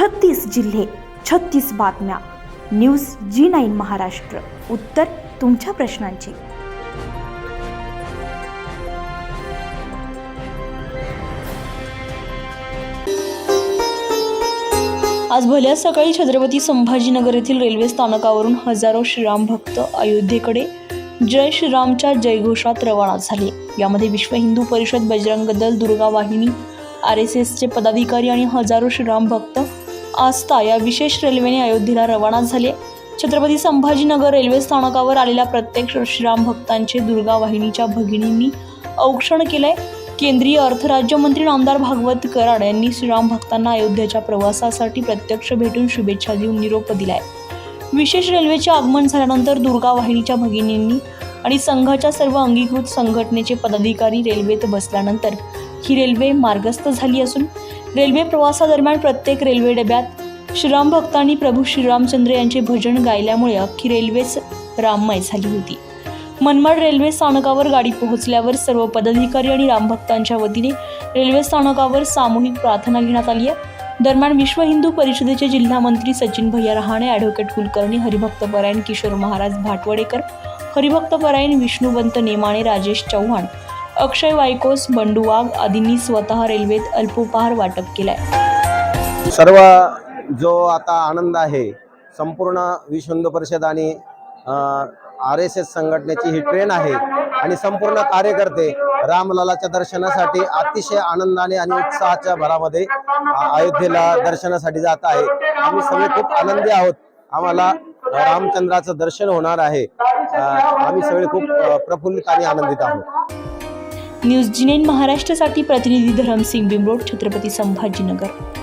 छत्तीस जिल्हे छत्तीस बातम्या. News G nine Maharashtra. उत्तर तुमच्या प्रश्नांची. आज भल्या सकाळी छत्रपती संभाजीनगर येथील रेल्वे स्थानकावरून हजारो श्रीराम भक्त अयोध्येकडे जय श्रीरामच्या जयघोषात रवाना झाले. यामध्ये विश्व हिंदू परिषद बजरंग दल दुर्गा वाहिनी आर एस एसचे पदाधिकारी आणि हजारो श्रीराम भक्त आस्था या विशेष रेल्वेने अयोध्येला रवाना झाले छत्रपती संभाजीनगर रेल्वे स्थानकावर आलेल्या प्रत्येक श्रीराम भक्तांचे दुर्गा वाहिनीच्या भगिनींनी औक्षण केलंय. केंद्रीय अर्थराज्यमंत्री नामदार भागवत कराड यांनी श्रीराम भक्तांना अयोध्येच्या प्रवासासाठी प्रत्यक्ष भेटून शुभेच्छा देऊन निरोप दिलाय. विशेष रेल्वेचे आगमन झाल्यानंतर दुर्गा वाहिनीच्या भगिनींनी आणि संघाच्या सर्व अंगीकृत संघटनेचे पदाधिकारी रेल्वेत बसल्यानंतर ही रेल्वे मार्गस्थ झाली असून रेल्वे प्रवासादरम्यान प्रत्येक रेल्वे डब्यात श्रीराम भक्तांनी प्रभू श्रीरामचंद्र यांचे भजन गायल्यामुळे अख्खी रेल्वेच राममय झाली होती. मनमाड रेल्वे स्थानकावर गाडी पोहोचल्यावर सर्व पदाधिकारी आणि रामभक्तांच्या वतीने रेल्वे स्थानकावर सामूहिक प्रार्थना घेण्यात आली आहे. दरम्यान विश्व हिंदू परिषदेचे जिल्हा मंत्री सचिन भैया रहाणे ॲडव्होकेट कुलकर्णी हरिभक्त परायण किशोर महाराज भाटवडेकर हरिभक्त परायण विष्णुवंत नेमाणे राजेश चव्हाण अक्षय वायकोस बंडू वाघ आदींनी स्वतः रेल्वेत अल्पोपहार वाटप केलाय. सर्व जो आता आनंद आहे संपूर्ण विश्व हिंदू परिषद आणि आर एस एस संघटनेची ही ट्रेन आहे आणि संपूर्ण कार्यकर्ते रामलालाच्या दर्शनासाठी अतिशय आनंदाने आणि उत्साहाच्या भरामध्ये अयोध्येला दर्शनासाठी जात आहे. आम्ही सगळे खूप आनंदी आहोत. आम्हाला रामचंद्राचं दर्शन होणार आहे. आम्ही सगळे खूप प्रफुल्लित आणि आनंदित आहोत. न्यूज जिनेन महाराष्ट्रासाठी प्रतिनिधी धरमसिंग बिमरोड छत्रपती संभाजीनगर.